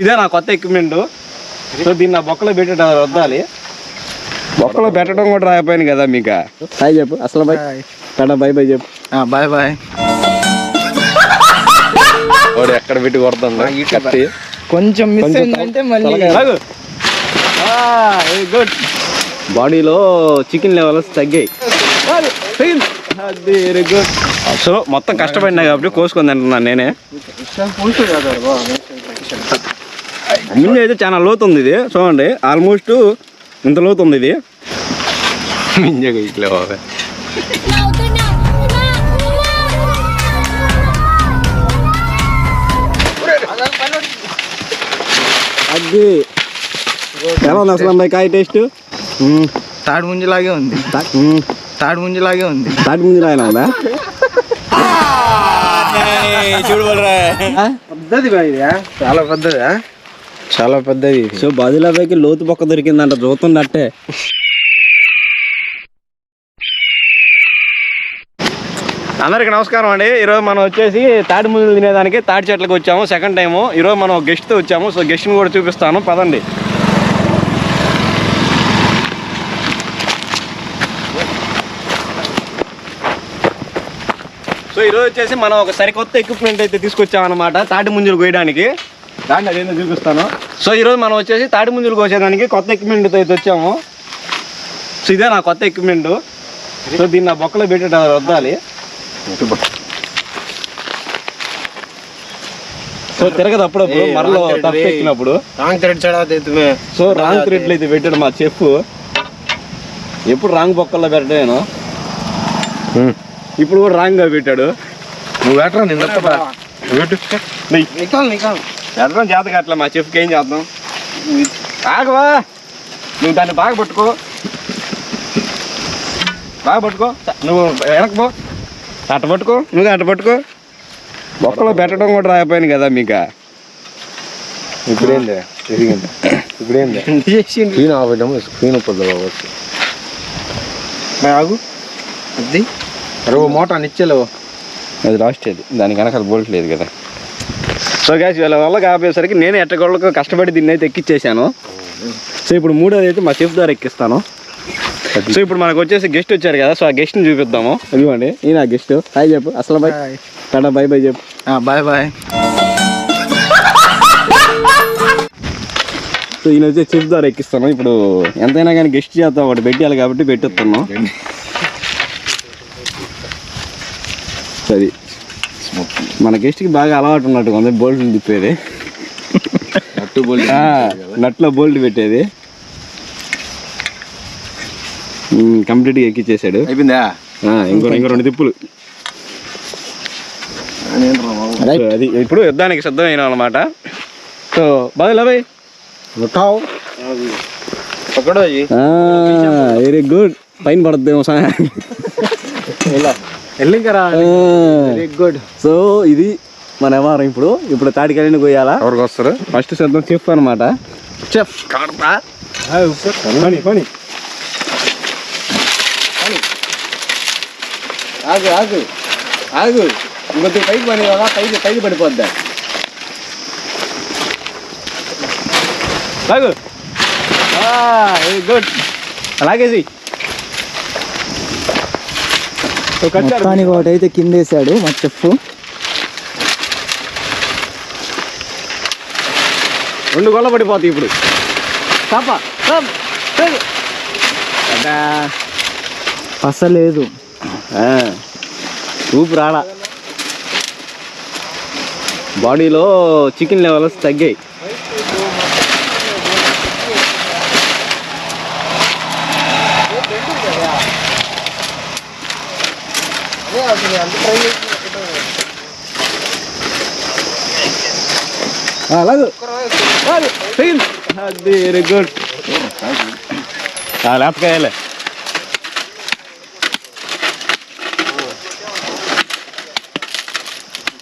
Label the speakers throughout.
Speaker 1: ఇదే నా కొత్త ఎక్విప్మెంట్ సో దీన్ని నా బొక్కలో పెట్టడం వద్దాలి బొక్కలో పెట్టడం కూడా రాకపోయాను కదా మీకు. హాయ్ చెప్పు అసలు బై టాటా బై బై చెప్పు.
Speaker 2: Bye bye.
Speaker 1: వాడు ఎక్కడ పెట్టి కొడుతుందో కత్తి.
Speaker 2: కొంచెం మిస్ అయిందంటే మళ్ళీ
Speaker 1: గుడ్. బాడీలో చికెన్ లెవెల్స్ తగ్గాయి. వెరీ గుడ్ సో మొత్తం కష్టపడినా కాబట్టి కోసుకొని తింటున్నాను నేనే. ముందు అయితే చాలా లోతు ఉంది ఇది. చూడండి ఆల్మోస్ట్ ఇంత లోతు ఉంది ఇది. మింజగా ఇట్లే అది ఎలా ఉంది అసలు అమ్మాయి కాయ టేస్ట్
Speaker 2: తాడు ముంజిలాగే ఉంది. తాడు ముంజిలాగే ఉంది.
Speaker 1: ముందు రాయన ఉందా?
Speaker 2: పెద్దది ఇది చాలా పెద్దది చాలా పెద్దది.
Speaker 1: సో బదిలాబాయికి లోతు పక్క దొరికిందంట చూస్తున్నట్టే అందరికి నమస్కారం అండి. ఈరోజు మనం వచ్చేసి తాటి ముందులు తినేదానికి తాటి చెట్లకు వచ్చాము సెకండ్ టైము ఈరోజు మనం గెస్ట్తో వచ్చాము సో గెస్ట్ని కూడా చూపిస్తాను. పదండి. సో ఈరోజు వచ్చేసి మనం ఒక సరికొత్త ఎక్విప్మెంట్ అయితే తీసుకొచ్చామన్నమాట తాటి ముంజలు కోయడానికి. దాన్ని అదేందో చూపిస్తాను. సో ఈరోజు మనం వచ్చేసి తాటి ముంజలు కోసేదానికి కొత్త ఎక్విప్మెంట్ అయితే వచ్చాము. సో ఇదే నా కొత్త ఎక్విప్మెంట్ సో దీన్ని నా బొక్కలో పెట్టడం వద్దాలి. సో తిరగదు అప్పుడప్పుడు మరలో తప్పు ఎక్కినప్పుడు.
Speaker 2: రాంగ్ థ్రెడ్
Speaker 1: సో రాంగ్ థ్రెడ్లు అయితే పెట్టాడు మా చెఫ్ ఎప్పుడు రాంగ్ బొక్కల్లో పెట్టాను ఇప్పుడు కూడా రాంగ్గా పెట్టాడు.
Speaker 2: నువ్వు పెట్టరా నిన్న
Speaker 1: ఎడడం చేత కావట్లే మా చెఫ్కి ఏం చేద్దాం? ఆగవా? నువ్వు దాన్ని బాగా పట్టుకో. బాగా పట్టుకో. నువ్వు వెనక్కి పో. అట్ట పట్టుకో. నువ్వు అట్ట పట్టుకో. బొక్కలో పెట్టడం కూడా రాకపోయాను కదా మీకు.
Speaker 3: ఇప్పుడేంది? తిరిగింది. ఇప్పుడేంది?
Speaker 2: ఆగు. అది.
Speaker 3: మోటార్ నిచ్చేలేవు
Speaker 1: అది లాస్ట్ అది. దాని వెనకాల బోల్ట్ లేదు కదా. సో గ్యాస్ వీళ్ళ వల్ల కాపోయేసరికి నేను ఎట్టగోళ్ళకు కష్టపడి దీన్ని అయితే ఎక్కిచ్చేసాను. సో ఇప్పుడు మూడోది అయితే మా చెఫ్ ద్వారా ఎక్కిస్తాను. సో ఇప్పుడు మనకు వచ్చేసి గెస్ట్ వచ్చారు కదా సో ఆ గెస్ట్ని చూపిద్దాము. ఇదిగోండి ఈయన గెస్ట్ హాయ్ చెప్పు అసలు బై టాటా బై బై చెప్పు.
Speaker 2: బాయ్ బాయ్
Speaker 1: సో ఈయన వచ్చి చెఫ్ ద్వారా ఎక్కిస్తాను. ఇప్పుడు ఎంతైనా కానీ గెస్ట్ చేద్దాం ఒకటి పెట్టాలి కాబట్టి పెట్టేస్తున్నాం. సరే. మన గెస్ట్కి బాగా అలవాటు ఉన్నట్టుగా ఉంది బోల్ట్లు తిప్పేది.
Speaker 3: నట్టు బోల్ట్
Speaker 1: నట్లో బోల్ట్ పెట్టేది. కంప్లీట్గా ఎక్కిచ్చేసాడు.
Speaker 3: అయిపోయిందా?
Speaker 1: ఆ, ఇంకో ఇంకో రెండు తిప్పులు. అది ఇప్పుడు యుద్ధానికి సిద్ధమైన అనమాట సో బాగా బాయ్
Speaker 2: అయ్యి.
Speaker 1: వెరీ గుడ్ పైన పడద్దేమో సా
Speaker 2: వెళ్ళింకరా
Speaker 1: వెరీ గుడ్ సో ఇది మన వ్యవహారం ఇప్పుడు. ఇప్పుడు తాటికాయని కొయ్యాలా?
Speaker 3: ఎవరికి వస్తారు?
Speaker 1: ఫస్ట్ సిద్ధం చెఫ్ అనమాట చెఫ్. పని పని.
Speaker 2: ఆగు ఆగు. ఆగు. ఇంకొద్ది పైకి పని కదా పైకి పైకి పడిపోద్దా?
Speaker 1: Very good అలాగేసి.
Speaker 2: మొత్తానికి ఒకటి అయితే కిందేసాడు మా చెప్పు
Speaker 1: రెండు గొల్ల పడిపోతాయి ఇప్పుడు. చాప
Speaker 2: అసలేదు.
Speaker 1: ఊపు రాలా. బాడీలో చికెన్ లెవెల్స్ తగ్గాయి. అసలు వెరీ గుడ్ లేపకాయలే కాయలే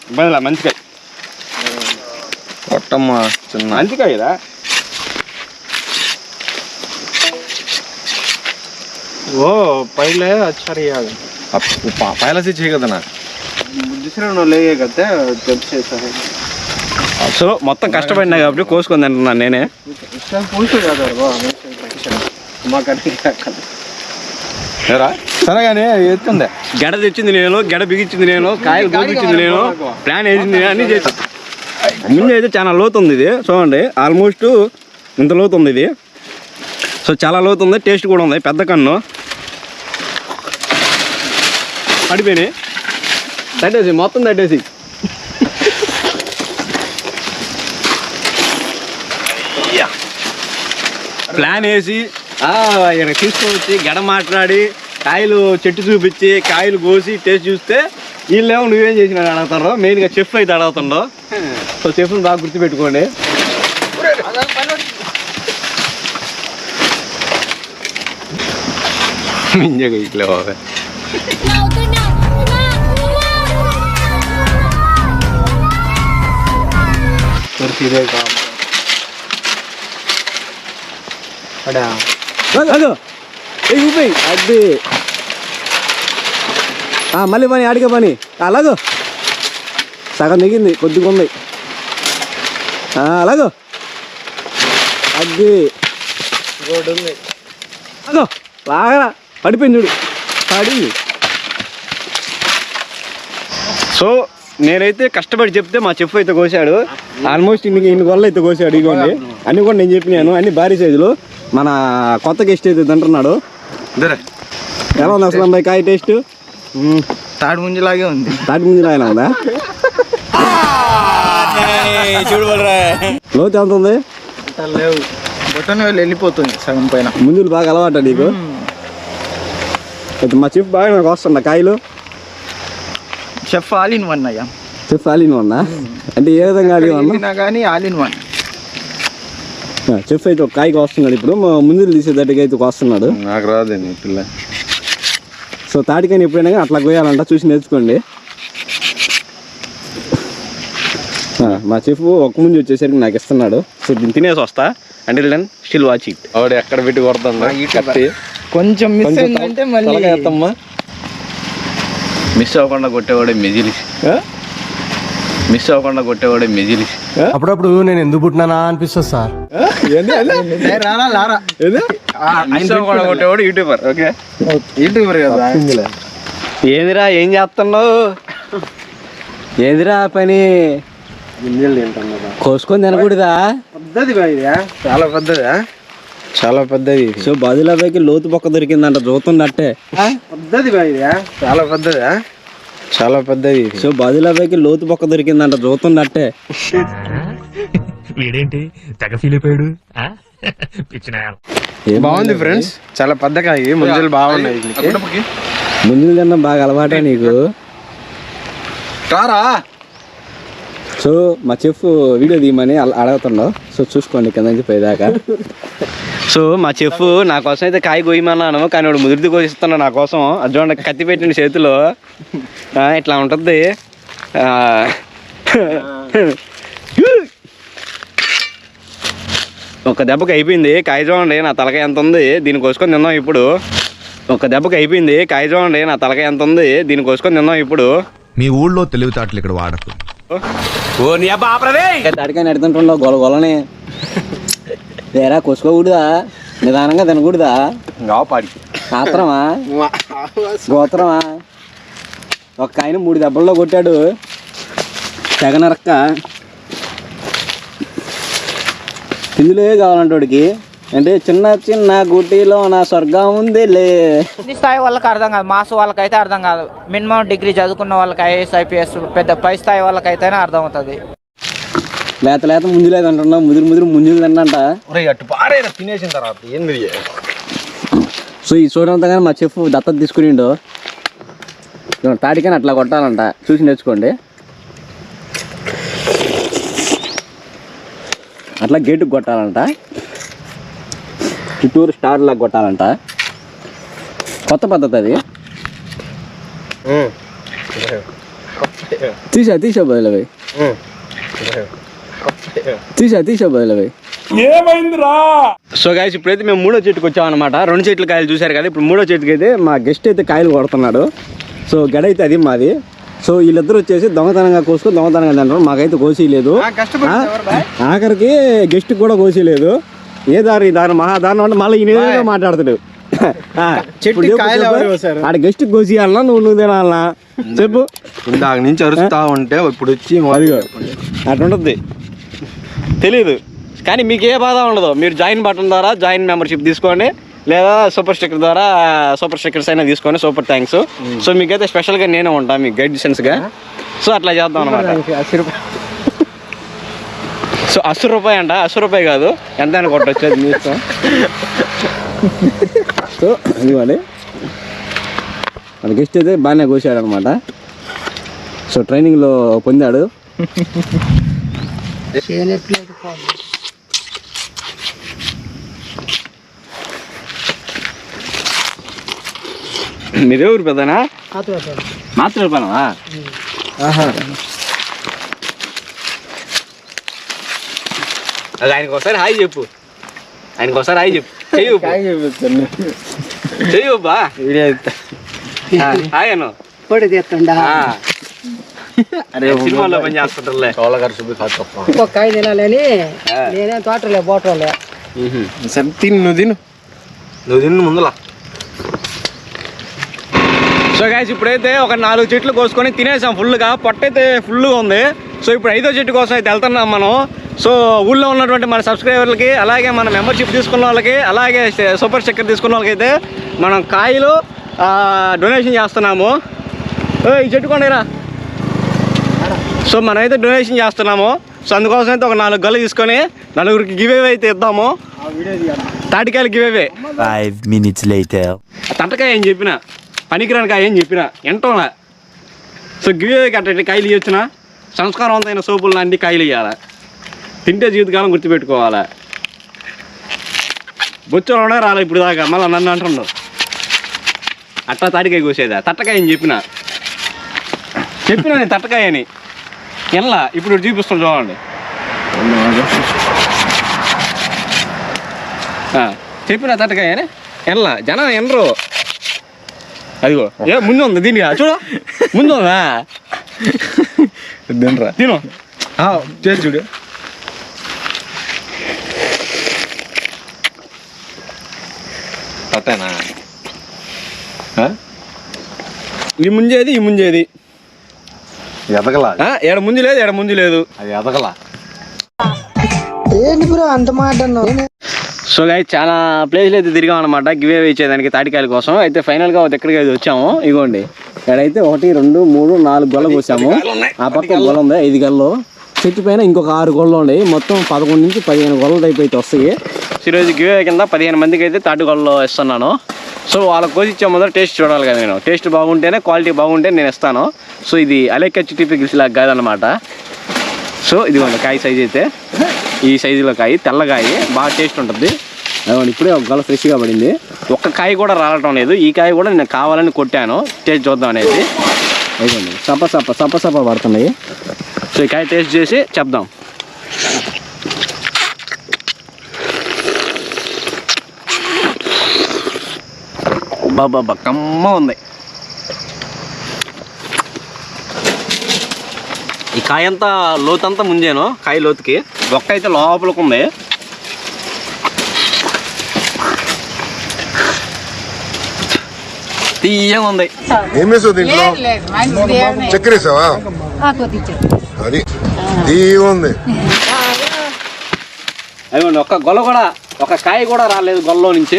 Speaker 1: ఇబ్బందిలా మంచికాయ
Speaker 3: కొట్టమ్మా చిన్న
Speaker 1: మంచికాయరా
Speaker 2: ఓ పైలే అచ్చారు रही
Speaker 3: పైలసీ చేయగదనా
Speaker 2: दूसरे उन्होंने ले गए थे जब से ऐसा है
Speaker 1: సో మొత్తం కష్టపడినా కాబట్టి కోసుకొని తింటున్నాను నేనే
Speaker 2: పులుసు కాదు మాకు
Speaker 3: ఏరా సరే కానీ ఎత్తుందే
Speaker 1: గడ తెచ్చింది నేను గడ బిగించింది నేను కాయలు కోపించింది నేను ప్లాన్ వేసింది నేను అన్నీ చేసి ముందు అయితే చాలా లోతు ఉంది ఇది చూడండి ఆల్మోస్ట్ ఇంత లోతు ఉంది ఇది సో చాలా లోతు ఉంది టేస్ట్ కూడా ఉంది పెద్ద కన్ను పడిపోయినాయి. తట్టేసి మొత్తం తట్టేసి. ప్లాన్ వేసి ఆ, ఈయన తీసుకొచ్చి గడ మాట్లాడి కాయలు చెట్టు చూపించి కాయలు కోసి టేస్ట్ చూస్తే వీళ్ళేమో నువ్వేం చేసినా అడుగుతారో మెయిన్గా చెఫ్ అయితే అడుగుతుండో సో చెఫ్ని బాగా గుర్తుపెట్టుకోండి.
Speaker 3: మింజగా ఇట్లే బాబా.
Speaker 1: ఏ ఊపి అది మళ్ళీ పని అడిగే పని అలాగో సగం దిగింది కొద్దిగా ఉంది ఆ, అలాగో అది అదో లాగా పడిపోయింది చూడు పడింది సో నేనైతే కష్టపడి చెప్తే మా చెఫ్ అయితే కోసాడు. ఆల్మోస్ట్ ఇన్ని ఇన్ని గొల్ల అయితే కోసాడు ఇదిగోండి. అన్ని కూడా నేను చెప్పినాను అన్ని భారీ సైజులు. మన కొత్త గెస్ట్ అయితే తింటున్నాడు. ఎలా ఉంది అసలు అమ్మాయి కాయ టేస్ట్
Speaker 3: తాడు ముంజులాగే ఉంది.
Speaker 1: తాటి ఆయన ఉందా? లోతు ఎంత ఉంది?
Speaker 3: లేవు. బొట్టన వెళ్ళి వెళ్ళిపోతుంది సగం పైన.
Speaker 1: ముందులు బాగా అలవాట నీకు? మా చెఫ్ బాగా నాకు వస్తుండ కాయలు?
Speaker 3: చెఫ్ ఆల్ ఇన్ వన్ అయ్యా
Speaker 1: చెఫ్ ఆలిన్ ఉన్నా అంటే ఏ విధంగా ఆలిన్ ఉన్నా
Speaker 3: వెళ్ళినా కానీ ఆల్ ఇన్ వన్
Speaker 1: చెఫ్ అయితే ఒక కాయకి వస్తున్నాడు ఇప్పుడు. మా ముందులు తీసేటట్టుగా అయితే వస్తున్నాడు.
Speaker 3: నాకు రాదు నీ పిల్ల.
Speaker 1: సో తాటికాయని ఎప్పుడైనా కానీ అట్లా కోయాలంట చూసి నేర్చుకోండి. ఆ, మా చెఫ్ ఒక ముందు వచ్చేసరికి నాకు ఇస్తున్నాడు. సో దీన్ని తినేసి వస్తా. అంటే దెన్ స్టిల్ వాచ్ ఇట్
Speaker 3: ఆవిడ ఎక్కడ పెట్టి కొడుతుందా కత్తి
Speaker 2: కొంచెం మిస్ అయిందంటే మళ్ళీ
Speaker 4: మిస్ అవ్వకుండా కొట్టేవాడే మెజిలిసి? మిస్ అవ్వకుండా కొట్టేవాడే మెజిలిసి
Speaker 5: అప్పుడప్పుడు నేను ఎందుకు పుట్టినానా అనిపిస్తుంది సార్?
Speaker 4: మిస్ అవ్వకుండా కొట్టేవాడు యూట్యూబర్ ఓకే?
Speaker 3: యూట్యూబర్ కదా.
Speaker 1: ఏందిరా ఏం చేస్తున్నావు? ఏందిరా ఆ పని? కోసుకొని తినకూడదా?
Speaker 2: పద్ధతి
Speaker 3: చాలా పెద్దదా చాలా పెద్దది.
Speaker 1: సో బదులపైకి లోతు పక్క దొరికిందంట చూస్తున్నట్టే
Speaker 2: ఇది
Speaker 3: చాలా పెద్దదా చాలా పెద్దది.
Speaker 1: సో బదులపైకి లోతు పక్క దొరికిందంట చూస్తున్నట్టే
Speaker 6: వీడేంటి? తెగ ఫీల్ అయిపోయాడు
Speaker 3: బాగుంది ఫ్రెండ్స్ చాలా పెద్ద కాయ ముంజలు బాగున్నాయి.
Speaker 1: ముందు తినడం బాగా అలవాటే నీకు?
Speaker 3: రారా?
Speaker 1: సో మా చెఫ్ వీడియో తీయమని అల- అడుగుతున్నావు. సో చూసుకోండి కింద నుంచి పోయేదాకా. సో మా చెఫ్ నా కోసం అయితే కాయ కోయమన్నాను కానీ వాడు ముదిరిది కోసిస్తున్నాడు నా కోసం. అది చూడండి కత్తి పెట్టిన చేతిలో. ఇట్లా ఉంటుంది. ఆ, ఒక దెబ్బకి అయిపోయింది. కాయ చూడండి నా తలకాయ ఎంత ఉంది? దీన్ని కోసుకొని తిందాం ఇప్పుడు. ఒక దెబ్బకి అయిపోయింది. కాయ చూడండి నా తలకాయ ఎంత ఉంది? దీన్ని కోసుకొని తిందాం ఇప్పుడు.
Speaker 7: మీ ఊళ్ళో తెలివితేటలు ఇక్కడ వాడకు.
Speaker 1: తడికాయ నడుతుంటుండవు గొల గొలని. వేరా కోసుకోకూడదా? నిదానంగా తినకూడదా?
Speaker 3: గాపాడికి
Speaker 1: ఆత్రమా గోత్రమా? ఒక ఆయన మూడు దెబ్బల్లో కొట్టాడు. తెగనరక్క ఇందులో కావాలంటే వాడికి? అంటే చిన్న చిన్న గుడ్డిలో నా స్వర్గం ఉందిలే.
Speaker 8: కింది స్థాయి వాళ్ళకి అర్థం కాదు. మాస్ వాళ్ళకైతే అర్థం కాదు. మినిమం డిగ్రీ చదువుకున్న వాళ్ళకి ఐఏఎస్ ఐపీఎస్ పెద్ద పై స్థాయి వాళ్ళకైతేనే అర్థం అవుతుంది
Speaker 1: లేత లేత ముంజులేదు అంటున్నావు ముదిరి ముదిరి ముంజులు తిన్నంట.
Speaker 3: అటు పారేరా తినేసిన తర్వాత ఏంది ఇది?
Speaker 1: సో ఈ చూడంతా కానీ మా చెఫ్ దత్తత తీసుకునిండు. తాటికని అట్లా కొట్టాలంట. చూసి నేర్చుకోండి. అట్లా గేటుకు కొట్టాలంట. చుట్టూరు స్టార్ లాగా కొట్టాలంట. కొత్త పద్ధతి అది. తీసా తీసా బదులవి తీసా తీసా బదులవి సో గాయస్ ఇప్పుడైతే మేము మూడో చెట్టుకు వచ్చామన్నమాట. రెండు చెట్లు కాయలు చూశారు కదా ఇప్పుడు మూడో చెట్టుకి అయితే మా గెస్ట్ అయితే కాయలు కొడుతున్నాడు. సో గడ అయితే అది మాది. సో వీళ్ళిద్దరు వచ్చేసి దొంగతనంగా కోసుకొని దొంగతనంగా తింటారు మాకైతే కోసేయలేదు? ఆఖరికి గెస్ట్ కూడా కోసేయలేదు. ఏ దారి ఈ దారి మహా దారుణం అంటే మళ్ళీ ఈయన మాట్లాడతాడు? ఆడ గెస్ట్ కోసేయాలన్నా నువ్వు నువ్వు తినాలనా చెప్పు.
Speaker 3: ఇందాక నుంచి అరుస్తా ఉంటే ఇప్పుడు వచ్చి
Speaker 1: అదిగో. తెలీదు. కానీ మీకు ఏ బాధ ఉండదు మీరు జాయిన్ బటన్ ద్వారా జాయిన్ మెంబర్షిప్ తీసుకోండి లేదా సూపర్ స్టిక్కర్ ద్వారా సూపర్ స్టిక్కర్స్ అయినా తీసుకోండి సూపర్ థ్యాంక్స్ సో మీకైతే స్పెషల్గా నేనే ఉంటాను మీకు గైడెన్స్గా సో అట్లా చేద్దాం అనమాట సో అసు రూపాయి అంట అసు రూపాయి కాదు. ఎంత అని కొట్టచ్చు అది మీ ఇష్టం సో ఇదిగోండి. మన గెస్ట్ అయితే బాగానే కోసాడు అనమాట సో ట్రైనింగ్లో పొందాడు. మీదే ఊరు పెద్దనా? మాత్రం పనవా అది ఆయనకు ఒకసారి హాయ్ చెప్పు. ఆయనకు ఒకసారి హాయ్ చెప్పు. చెయ్యి. చెయ్యి బా. హాయ్ అను.
Speaker 9: పొడి తెస్తుండా
Speaker 1: అరే సినిమాలో పని చేస్తుంటారులే.
Speaker 9: ఇంకొక కాయ తినాలని నేనే తోటలే బోటలే
Speaker 3: సరే తిను నువ్వు తిను.
Speaker 1: నువ్వు తిన్న ముందులా. సో గాయస్ ఇప్పుడైతే ఒక నాలుగు చెట్లు కోసుకొని తినేసాం ఫుల్గా. పొట్ట అయితే ఫుల్గా ఉంది. సో ఇప్పుడు ఐదో చెట్టు కోసం అయితే వెళ్తున్నాం మనం. సో ఊళ్ళో ఉన్నటువంటి మన సబ్స్క్రైబర్లకి అలాగే మన మెంబర్షిప్ తీసుకున్న వాళ్ళకి అలాగే సూపర్ స్టిక్కర్ తీసుకున్న వాళ్ళకి అయితే మనం కాయలు డొనేషన్ చేస్తున్నాము. ఓ ఈ చెట్టు కొండరా సో మనమైతే డొనేషన్ చేస్తున్నాము. సో అందుకోసం అయితే ఒక నాలుగు గల్లు తీసుకొని నలుగురికి గివేవే అయితే ఇద్దాము. తాటికాయలు గివేవే
Speaker 5: ఫైవ్ మినిట్స్ లేటర్
Speaker 1: తంటకాయ ఏం చెప్పిన? పనికిరాని కాయ ఏం చెప్పిన? ఎంటోలా సో గివే కట్టండి కాయలు ఇవ్వచ్చిన సంస్కారవంతమైన సోపులు లాంటి కాయలు ఇవ్వాలి తింటే జీవితకాలం గుర్తుపెట్టుకోవాలి? బొచ్చోడే రాలే ఇప్పుడు దాకా? మళ్ళీ నన్ను అంటుండు అట్టా తాటికాయ కోసేదా? తట్టకాయ ఏం చెప్పిన? చెప్పిన నేను తట్టకాయ అని ఎలా ఇప్పుడు ఇటు చూపిస్తాను చూడండి. చెప్పిన తట్టకాయ అని ఎలా జనం ఎనరు. అదిగో. ఏ ముందు ఉంది దీనికి చూడు. ముందు ఉందా
Speaker 3: తినరా.
Speaker 1: తిను.
Speaker 3: చేసి చూడు.
Speaker 2: పట్టేనా
Speaker 1: ఈ ముంజేది ఈ ముంజేది.
Speaker 2: ఎదగలా.
Speaker 1: ఏడ ముంజు లేదు ఏడ ముంజు లేదు.
Speaker 2: అది ఎదగలా.
Speaker 9: ఏంటి బ్రో అంత మాట
Speaker 1: సో గాయ చాలా ప్లేస్లు అయితే తిరిగాం అనమాట గివే ఇచ్చేదానికి తాటికాయల కోసం. అయితే ఫైనల్గా ఒక ఎక్కడికి అయితే వచ్చాము ఇగోండి. ఇక్కడైతే ఒకటి రెండు మూడు నాలుగు గొల్ల కోసాము ఆ పక్క గొల్ల ఉంది? ఐదు గళ్ళు. చెట్టు పైన ఇంకొక ఆరు గొళ్ళు ఉన్నాయి. మొత్తం పదకొండు నుంచి పదిహేను గొల్ల టైప్ అయితే వస్తాయి. ఈరోజు గివే కింద పదిహేను మందికి అయితే తాటి గొల్లు ఇస్తున్నాను. సో వాళ్ళకి కోసి ఇచ్చే ముందర టేస్ట్ చూడాలి కదా నేను. టేస్ట్ బాగుంటేనే క్వాలిటీ బాగుంటే నేను ఇస్తాను. సో ఇది అలెక్క చిట్టి గిల్స్ లాగా కాదనమాట సో ఇదిగోండి కాయ సైజ్ అయితే. ఈ సైజులో కాయ తెల్లకాయ బాగా టేస్ట్ ఉంటుంది. అదిగోండి ఇప్పుడే ఒక గల ఫ్రెష్గా పడింది. ఒక్క కాయ కూడా రావటం లేదు. ఈ కాయ కూడా నేను కావాలని కొట్టాను. టేస్ట్ చూద్దాం అనేది. అదిగోండి సప సప సప సప పడుతున్నాయి. సో ఈ కాయ టేస్ట్ చేసి చెప్దాం. బాబా కమ్మ ఉంది. ఈ కాయ అంతా లోతంతా ముంజాను కాయ లోతుకి. ఒక్క అయితే లోపలికి ఉంది. తీయంగా ఉంది
Speaker 10: ఏం వేసావు దీంట్లో చక్కెర వేసావా అది ఉంది.
Speaker 1: ఒక్క గొల్ల కూడా ఒక కాయ కూడా రాలేదు గొల్లలో నుంచి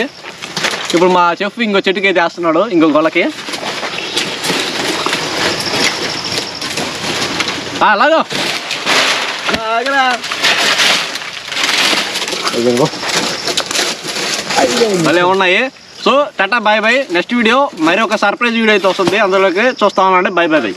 Speaker 1: ఇప్పుడు మా చెఫ్ ఇంకో చెట్టుకి అయితే వేస్తున్నాడు ఇంకో గొల్లకి ఆ, లాగో. లాగరా. భలే ఉన్నాయి. So tata bye bye. Next video మరి ఒక సర్ప్రైజ్ వీడియో అయితే వస్తుంది. అందులోకి చూస్తా ఉండండి. By by by